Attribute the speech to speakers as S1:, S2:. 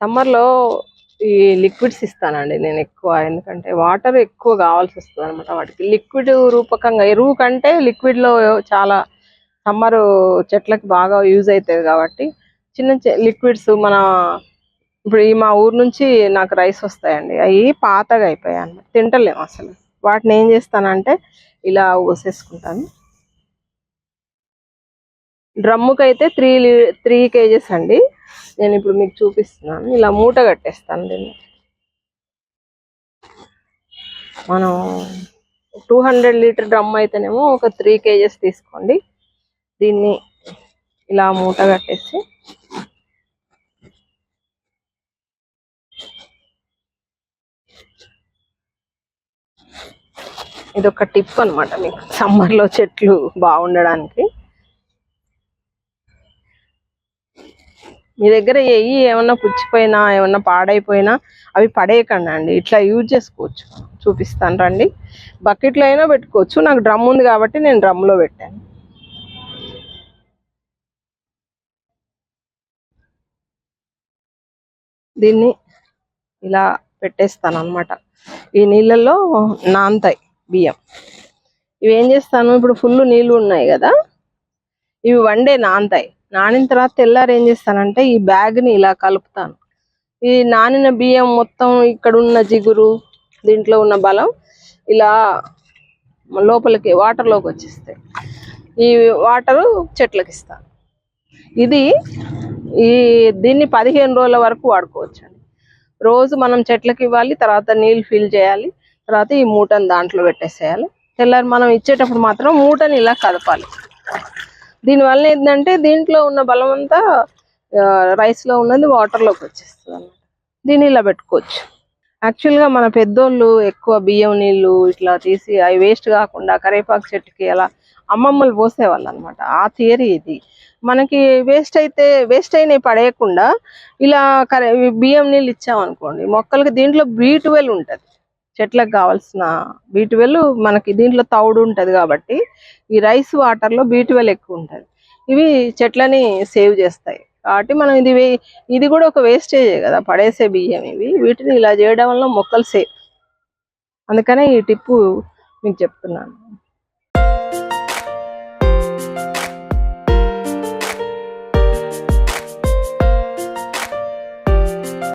S1: సమ్మర్లో ఈ లిక్విడ్స్ ఇస్తానండి నేను ఎక్కువ. ఎందుకంటే వాటర్ ఎక్కువ కావాల్సి వస్తుంది అనమాట వాటికి. లిక్విడ్ రూపకంగా ఎరువు కంటే లిక్విడ్లో చాలా సమ్మర్ చెట్లకి బాగా యూజ్ అవుతుంది కాబట్టి చిన్న లిక్విడ్స్ మన ఇప్పుడు ఈ మా ఊరు నుంచి నాకు రైస్ వస్తాయండి. అవి పాతగా అయిపోయాయి అన్నమాట తింటలేము అసలు. వాటిని ఏం చేస్తానంటే ఇలా పోసేసుకుంటాను డ్రమ్ముకి అయితే త్రీ త్రీ కేజెస్ అండి. నేను ఇప్పుడు మీకు చూపిస్తున్నాను. ఇలా మూట కట్టేస్తాను దీన్ని. మనం టూ హండ్రెడ్ లీటర్ డ్రమ్ అయితేనేమో ఒక త్రీ కేజెస్ తీసుకోండి. దీన్ని ఇలా మూట కట్టేసి. ఇది ఒక టిప్ అనమాట మీకు. సమ్మర్లో చెట్లు బాగుండడానికి. మీ దగ్గర ఏవి ఏమన్నా పుచ్చిపోయినా ఏమన్నా పాడైపోయినా అవి పడేయకండి అండి ఇట్లా యూజ్ చేసుకోవచ్చు. చూపిస్తాను రండి. బకెట్లో అయినా పెట్టుకోవచ్చు. నాకు డ్రమ్ ఉంది కాబట్టి నేను డ్రమ్లో పెట్టాను. దీన్ని ఇలా పెట్టేస్తాను అనమాట ఈ నీళ్ళల్లో నాంతాయి బియ్యం. ఇవి ఏం చేస్తాను? ఇప్పుడు ఫుల్ నీళ్ళు ఉన్నాయి కదా. ఇవి వండే నానతాయి. నానిన తర్వాత తెల్లారి ఏం చేస్తానంటే ఈ బ్యాగ్ని ఇలా కలుపుతాను. ఈ నానిన బియ్యం మొత్తం ఇక్కడ ఉన్న జిగురు దీంట్లో ఉన్న బలం ఇలా లోపలికి వాటర్లోకి వచ్చేస్తాయి. ఈ వాటరు చెట్లకి ఇస్తాను. ఇది ఈ దీన్ని పదిహేను రోజుల వరకు వాడుకోవచ్చు అండి. రోజు మనం చెట్లకి ఇవ్వాలి తర్వాత నీళ్ళు ఫిల్ చేయాలి తర్వాత ఈ మూటను దాంట్లో పెట్టేసేయాలి. తెల్లారి మనం ఇచ్చేటప్పుడు మాత్రం మూటని ఇలా కదపాలి. దీనివల్ల ఏంటంటే దీంట్లో ఉన్న బలం అంతా రైస్లో ఉన్నది వాటర్లోకి వచ్చేస్తుంది అన్నమాట దీన్ని ఇలా పెట్టుకోవచ్చు. యాక్చువల్గా మన పెద్దోళ్ళు ఎక్కువ బియ్యం నీళ్ళు ఇట్లా తీసి అవి వేస్ట్ కాకుండా కరేపాకు చెట్టుకి అలా అమ్మమ్మలు పోసేవాళ్ళు అనమాట ఆ థియరీ ఇది. మనకి వేస్ట్ అయితే వేస్ట్ అయినవి పడేయకుండా ఇలా కరే బియ్యం నీళ్ళు ఇచ్చామనుకోండి మొక్కలకి దీంట్లో బీ ట్వెల్వ్ ఉంటుంది. చెట్లకు కావాల్సిన బీటువెల్ మనకి దీంట్లో తౌడు ఉంటది కాబట్టి ఈ రైస్ వాటర్లో ఎక్కువ ఉంటది. ఇవి చెట్లని సేవ్ చేస్తాయి. కాబట్టి మనం ఇది వే- ఇది కూడా ఒక వేస్టేజ్ కదా పడేసే బియ్యం ఇవి. వీటిని ఇలా చేయడం వల్ల మొక్కలు సేఫ్ అందుకనే ఈ టిప్పు మీకు చెప్తున్నాను.